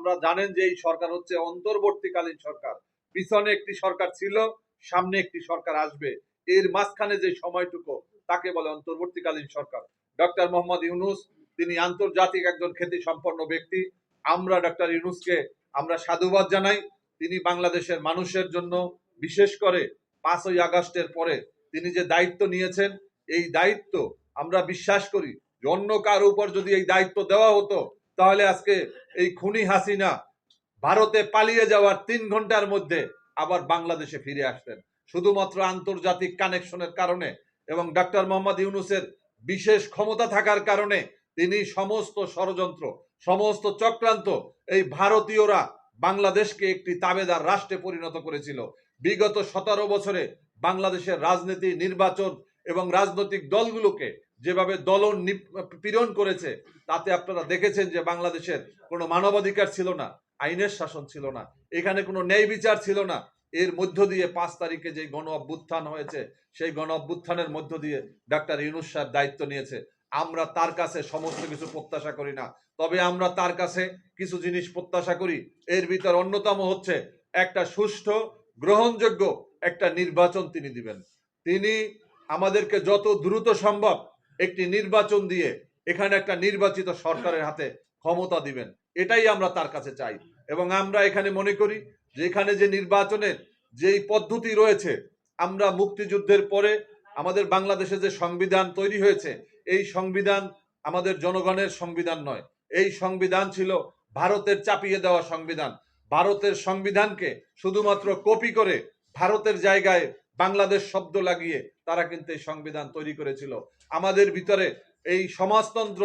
আমরা জানেন যে এই সরকার হচ্ছে অন্তর্বর্তীকালীন সরকার। পিছনে একটি সরকার ছিল, সামনে একটি সরকার আসবে। এর মাঝখানে যে সময়টুকু, তাকে বলে অন্তর্বর্তীকালীন সরকার। ডক্টর মোহাম্মদ ইউনুস, তিনি আন্তর্জাতিক একজন খ্যাতি সম্পন্ন ব্যক্তি। আমরা ডক্টর ইউনুসকে আমরা সাধুবাদ জানাই। তিনি বাংলাদেশের মানুষের জন্য, বিশেষ করে পাঁচই আগস্টের পরে তিনি যে দায়িত্ব নিয়েছেন, এই দায়িত্ব আমরা বিশ্বাস করি অন্য কার উপর যদি এই দায়িত্ব দেওয়া হতো তাহলে আজকে এই খুনি হাসিনা ভারতে পালিয়ে যাওয়ার তিন ঘণ্টার মধ্যে আবার বাংলাদেশে ফিরে আসতেন শুধুমাত্র আন্তর্জাতিক কানেকশনের কারণে এবং ডাক্তার মোহাম্মদ ইউনুসের বিশেষ ক্ষমতা থাকার কারণে তিনি সমস্ত ষড়যন্ত্র, সমস্ত চক্রান্ত এই ভারতীয়রা বাংলাদেশকে একটি তাবেদার রাষ্ট্রে পরিণত করেছিল। বিগত সতেরো বছরে বাংলাদেশের রাজনীতি, নির্বাচন এবং রাজনৈতিক দলগুলোকে যেভাবে দলন পীড়ন করেছে, তাতে আপনারা দেখেছেন যে বাংলাদেশের কোনো মানবাধিকার ছিল না, আইনের শাসন ছিল না, এখানে কোনো ন্যায় বিচার ছিল না। এর মধ্য দিয়ে পাঁচ তারিখে যে গণ অভ্যুত্থান হয়েছে, সেই গণ অভ্যুত্থানের মধ্য দিয়ে ডাক্তার ইউনুস সাহেব দায়িত্ব নিয়েছে। আমরা তার কাছে সমস্ত কিছু প্রত্যাশা করি না, তবে আমরা তার কাছে কিছু জিনিস প্রত্যাশা করি। এর ভিতর অন্যতম হচ্ছে একটা সুষ্ঠু, গ্রহণযোগ্য একটা নির্বাচন তিনি দিবেন। তিনি আমাদেরকে যত দ্রুত সম্ভব একটি নির্বাচন দিয়ে এখানে একটা নির্বাচিত সরকারের হাতে ক্ষমতা দিবেন, এটাই আমরা তার কাছে চাই। এবং আমরা এখানে মনে করি যে এখানে যে নির্বাচনের যেই পদ্ধতি রয়েছে, আমরা মুক্তিযুদ্ধের পরে আমাদের বাংলাদেশে যে সংবিধান তৈরি হয়েছে, এই সংবিধান আমাদের জনগণের সংবিধান নয়। এই সংবিধান ছিল ভারতের চাপিয়ে দেওয়া সংবিধান। ভারতের সংবিধানকে শুধুমাত্র কপি করে ভারতের জায়গায় বাংলাদেশ শব্দ লাগিয়ে তারা কিন্তু এই সংবিধান তৈরি করেছিল। আমাদের ভিতরে এই সমাজতন্ত্র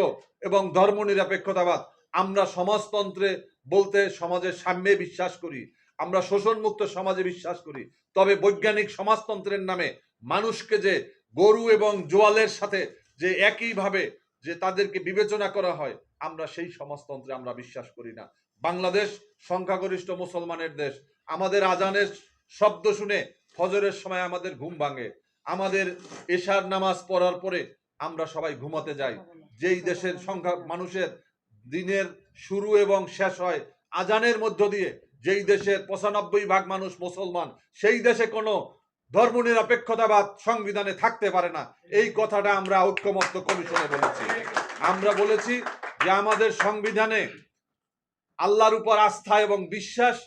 এবং ধর্ম ধর্মনিরপেক্ষতাবাদ, আমরা সমাজতন্ত্রে বলতে সমাজের সাম্যে বিশ্বাস করি, আমরা শোষণমুক্ত সমাজে বিশ্বাস করি। তবে বৈজ্ঞানিক সমাজতন্ত্রের নামে মানুষকে যে গরু এবং জোয়ালের সাথে যে একইভাবে যে তাদেরকে বিবেচনা করা হয়, আমরা সেই সমাজতন্ত্রে আমরা বিশ্বাস করি না। বাংলাদেশ সংখ্যাগরিষ্ঠ মুসলমানের দেশ। আমাদের আজানের শব্দ শুনে ফজরের সময় আমাদের ঘুম ভাঙে। আমাদের এশার নামাজ পড়ার পরে আমরা সবাই ঘুমাতে যাই। যেই দেশের সংখ্যা মানুষের দিনের শুরু এবং শেষ হয়, আজানের মধ্য দিয়ে যেই দেশের পঁচানব্বই ভাগ মানুষ মুসলমান, সেই দেশে কোনো ধর্মনিরপেক্ষতাবাদ সংবিধানে থাকতে পারে না। এই কথাটা আমরা ঐক্যমত্য কমিশনে বলেছি। আমরা বলেছি যে আমাদের সংবিধানে আল্লাহর উপর আস্থা এবং বিশ্বাস,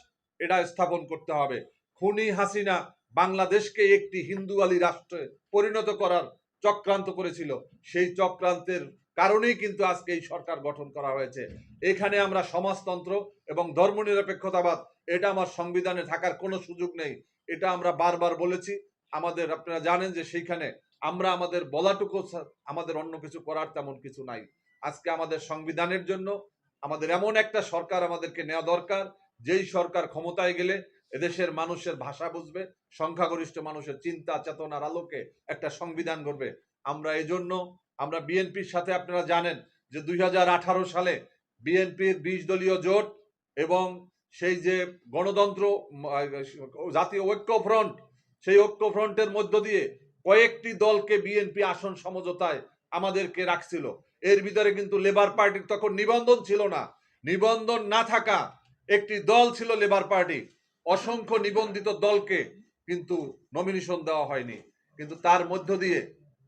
এটা স্থাপন করতে হবে। খুনি হাসিনা বাংলাদেশকে একটি হিন্দু আলী রাষ্ট্রে পরিণত করার চক্রান্ত করেছিল। সেই চক্রান্তের কারণেই কিন্তু আজকে এই সরকার গঠন করা হয়েছে। এখানে আমরা সমাজতন্ত্র এবং ধর্মনিরপেক্ষতাবাদ, এটা আমার সংবিধানে থাকার কোনো সুযোগ নেই। এটা আমরা বারবার বলেছি। আমাদের আপনারা জানেন যে সেইখানে আমরা আমাদের বলাটুকু আমাদের অন্য কিছু করার তেমন কিছু নাই। আজকে আমাদের সংবিধানের জন্য আমাদের এমন একটা সরকার আমাদেরকে নেওয়া দরকার, যেই সরকার ক্ষমতায় গেলে এদেশের মানুষের ভাষা বুঝবে, সংখ্যাগরিষ্ঠ মানুষের চিন্তা, চেতনার আলোকে একটা সংবিধান করবে আমরা এজন্য, আমরা বিএনপির সাথে আপনারা জানেন যে দুই হাজার আঠারো সালে বিএনপির বিশ দলীয় জোট এবং সেই যে গণতন্ত্র জাতীয় ঐক্য ফ্রন্ট সেই ঐক্য ফ্রন্টের মধ্য দিয়ে কয়েকটি দলকে বিএনপি আসন সমঝোতায় আমাদেরকে রাখছিল। এর ভিতরে কিন্তু লেবার পার্টির তখন নিবন্ধন ছিল না। নিবন্ধন না থাকা একটি দল ছিল লেবার পার্টি। অসংখ্য নিবন্ধিত দলকে কিন্তু নমিনেশন দেওয়া হয়নি। কিন্তু তার মধ্য দিয়ে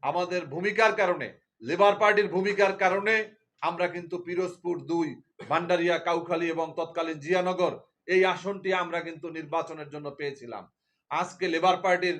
আমাদের ভূমিকার কারণে লেবার পার্টির ভূমিকার কারণে আমরা কিন্তু পিরোজপুর দুই, ভান্ডারিয়া, কাউখালী এবং তৎকালীন জিয়ানগর এই আসনটি আমরা কিন্তু নির্বাচনের জন্য পেয়েছিলাম। আজকে লেবার পার্টির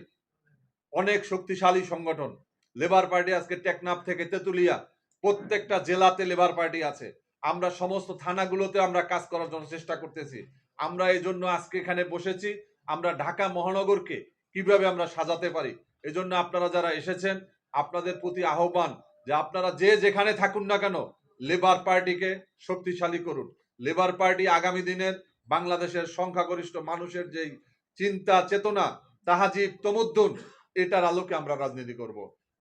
অনেক শক্তিশালী সংগঠন লেবার পার্টি আজকে টেকনাফ থেকে তেতুলিয়া, প্রত্যেকটা জেলাতে লেবার পার্টি আছে। আমরা সমস্ত থানাগুলোতে আমরা কাজ করার জন্য চেষ্টা করতেছি। আমরা এই জন্য আজকে এখানে বসেছি। আমরা ঢাকা মহানগরকে কীভাবে আমরা সাজাতে পারি? এজন্য আপনারা যারা এসেছেন, আপনাদের প্রতি আহ্বান যে আপনারা যে যেখানে থাকুন না কেন লেবার পার্টিকে শক্তিশালী করুন। লেবার পার্টি আগামী দিনের বাংলাদেশের সংখ্যাগরিষ্ঠ মানুষের যেই চিন্তা, চেতনা, তাহাজিব, তমুদ্দুন, এটার আলোকে আমরা রাজনীতি করব।